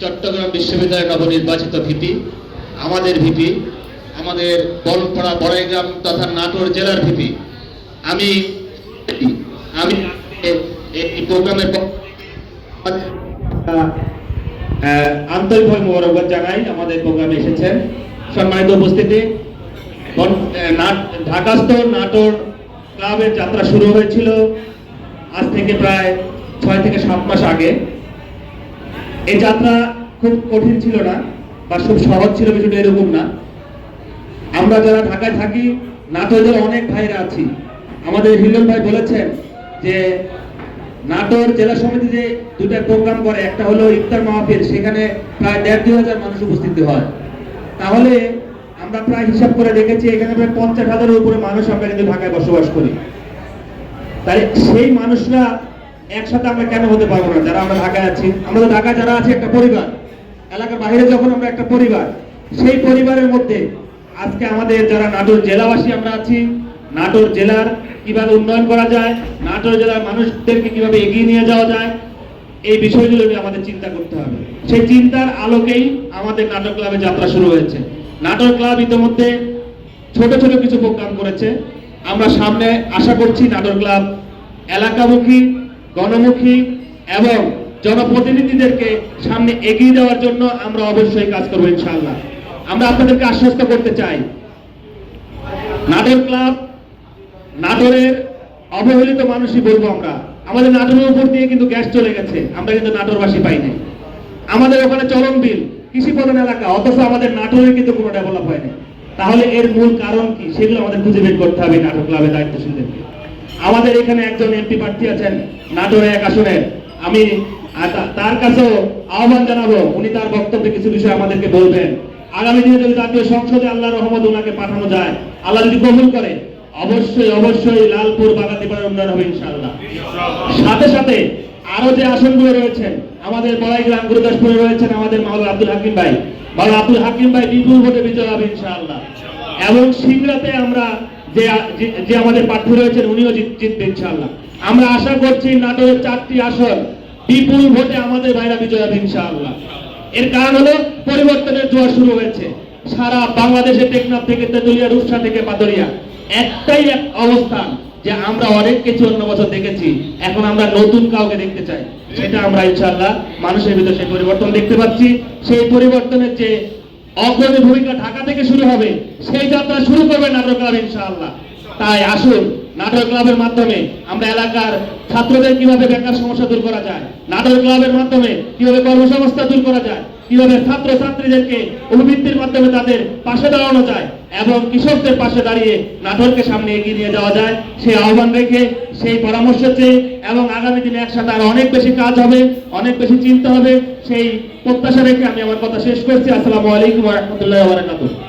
চট্টগ্রাম বিশ্ববিদ্যালয়ের নবনির্বাচিত ভিপি, আমাদের ভিপি, আমাদের বলপাড়া বড়াইগ্রাম তথা নাটোর জেলার ভিপি। আমি আমি এই প্রোগ্রামের আন্তরিকভাবে মোবারকবাদ জানাই, আমাদের প্রোগ্রামে এসেছেন। সম্মানিত উপস্থিতি ঢাকাস্থ নাটোর ক্লাবের যাত্রা শুরু হয়েছিল আজ থেকে প্রায় ছয় থেকে সাত মাস আগে। এই যাত্রা খুব কঠিন ছিল না বা খুব সহজ ছিল বিষয়টা এরকম না। আমরা যারা ঢাকায় থাকি নাটোর জেলা অনেক ভাইরা আছি। আমাদের হিলন ভাই বলেছেন যে নাটোর জেলা সমিতি যে দুটা প্রোগ্রাম করে, একটা হলো ইফতার মাহফিল, সেখানে প্রায় দেড় দুই হাজার মানুষ উপস্থিত হয়। তাহলে আমরা প্রায় হিসাব করে দেখেছি, এখানে প্রায় পঞ্চাশ হাজারের উপরে মানুষ আমরা কিন্তু ঢাকায় বসবাস করি। তাই সেই মানুষরা একসাথে আমরা কেন হতে পারব না? যারা আমরা ঢাকায় আছি, আমরা তো ঢাকায় যারা আছি, একটা পরিবার। এলাকার বাইরে যখন আমরা একটা পরিবার, সেই পরিবারের মধ্যে আজকে আমাদের যারা নাটোর জেলাবাসী আমরা আছি, নাটোর জেলার কীভাবে উন্নয়ন করা যায়, নাটোর জেলার মানুষদেরকে কীভাবে এগিয়ে নিয়ে যাওয়া যায়, এই বিষয়গুলো নিয়ে আমাদের চিন্তা করতে হবে। সেই চিন্তার আলোকেই আমাদের নাটক ক্লাবে যাত্রা শুরু হয়েছে। নাটক ক্লাব ইতিমধ্যে ছোট ছোট কিছু প্রোগ্রাম করেছে। আমরা সামনে আশা করছি নাটক ক্লাব এলাকামুখী গণমুখী এবং জনপ্রতিনিধিদেরকে সামনে এগিয়ে দেওয়ার জন্য আমরা অবশ্যই কাজ করব ইনশাআল্লাহ। আমরা আপনাদেরকে আশ্বস্ত করতে চাই নাটক ক্লাব, নাটোরের অবহেলিত মানুষই বলব আমরা। আমাদের নাটোরের উপর দিয়ে কিন্তু গ্যাস চলে গেছে, আমরা কিন্তু নাটোরবাসী পাইনি আমাদের ওখানে চলন বিল, কৃষি প্রধান এলাকা, অথচ আমাদের নাটোরে কিন্তু কোনো ডেভেলপ হয়নি। তাহলে এর মূল কারণ কি? সেগুলো আমাদের খুঁজে বের করতে হবে নাটক ক্লাবের দায়িত্বশীলদেরকে আমাদের এখানে একজন এমপি প্রার্থী আছেন নাটোরে এক আসনের আমি তার কাছেও আহ্বান জানাব, উনি তার বক্তব্যে কিছু বিষয় আমাদেরকে বলবেন। আগামী দিনে যদি জাতীয় সংসদে আল্লাহ রহমত ওনাকে পাঠানো যায়, আল্লাহ যদি কবুল করে, অবশ্যই অবশ্যই লালপুর বাগাতিপাড়ার উন্নয়ন হবে ইনশাআল্লাহ। সাথে সাথে আরও যে আসনগুলো রয়েছেন আমাদের বড়াইগ্রাম গুরুদাসপুরে রয়েছেন আমাদের মাওলানা আব্দুল হাকিম ভাই। মাওলানা আব্দুল হাকিম ভাই বিপুল ভোটে বিজয় হবে ইনশাআল্লাহ। এবং সিংড়াতে আমরা যে যে- আমাদের প্রার্থী রয়েছেন, উনিও জিতবে ইনশাআল্লাহ। আমরা আশা করছি নাটোরের চারটি আসন বিপুল ভোটে আমাদের ভাইরা বিজয় হবে ইনশাআল্লাহ। এর কারণ হলো পরিবর্তনের জোয়ার শুরু হয়েছে। সারা বাংলাদেশে টেকনাফ থেকে তেতুলিয়া, রূপসা থেকে পাদরিয়া। একটাই এক অবস্থান যে আমরা অনেক কিছু অন্য বছর দেখেছি। এখন আমরা নতুন কাউকে দেখতে চাই। সেটা আমরা ইনশাআল্লাহ মানুষের ভিতরে সেই পরিবর্তন দেখতে পাচ্ছি। সেই পরিবর্তনের যে অগ্রণী ভূমিকা ঢাকা থেকে শুরু হবে। সেই যাত্রা শুরু করবে নাটক ক্লাব, ইনশাআল্লাহ। তাই আসুন নাটক ক্লাবের মাধ্যমে আমরা এলাকার ছাত্রদের কীভাবে বেকার সমস্যা দূর করা যায় নাটক ক্লাবের মাধ্যমে কীভাবে কর্মসংস্থা দূর করা যায় কীভাবে ছাত্র ছাত্রীদেরকে অভিবৃত্তির মাধ্যমে তাদের পাশে দাঁড়ানো যায় এবং কৃষকদের পাশে দাঁড়িয়ে নাটোরকে সামনে এগিয়ে নিয়ে যাওয়া যায় সেই আহ্বান রেখে, সেই পরামর্শ চেয়ে এবং আগামী দিনে একসাথে আরও অনেক বেশি কাজ হবে, অনেক বেশি চিন্তা হবে, সেই প্রত্যাশা রেখে আমি আমার কথা শেষ করছি। আসসালামু আলাইকুম রহমতুল্লাহ